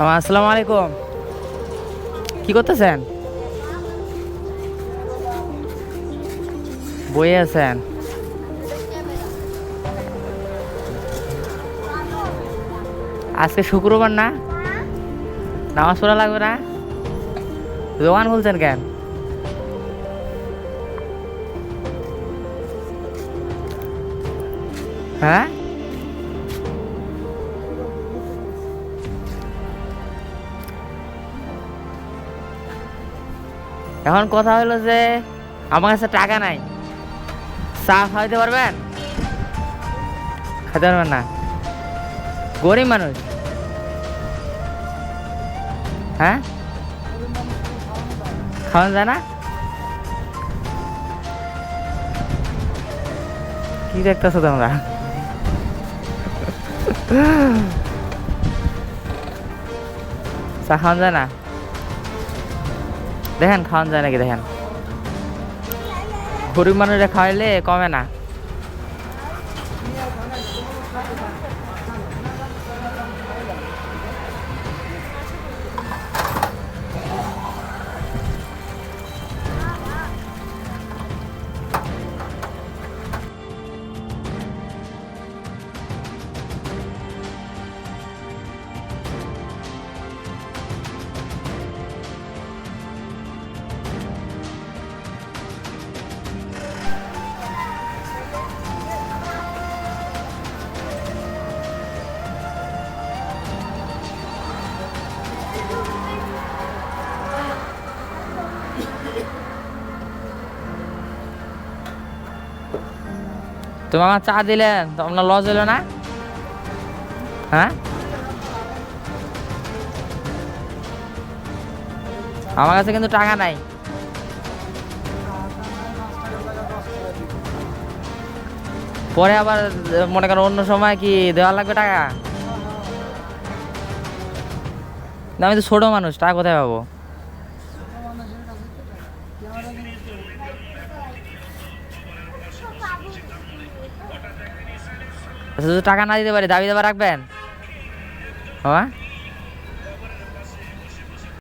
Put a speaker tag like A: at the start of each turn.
A: আসসালামু আলাইকুম। কি করতেছেন? বইয়ে আছেন? আজকে শুক্রবার না? নামাজ পড়া লাগবে না? দোকান খুলছেন কেন? হ্যাঁ? এখন কথা হলো যে, আমার কাছে টাকা নাই। চা খাওয়াইতে পারবেন? খাইতে পারবেন না। গরিব মানুষ। হ্যাঁ? খাওয়ানো যায় না? কি দেখতেছো তোমরা? চা খাওয়ানো যায় না? দেখেন খাওয়ান যায় নাকি দেখেন? গরিব মানুষরা খাওয়াইলে কমে না। তুমি আমার চা দিলেন, তো আপনার লস হলো না? হ্যাঁ? আমার কাছে কিন্তু টাকা নাই। পরে আবার, মনে করো অন্য সময় কি দেওয়া লাগবে টাকা? আমি তো ছোট মানুষ, টাকা কোথায় পাবো? যদি টাকা না দিতে পারি দাবি দাবা রাখবেন? বাবা?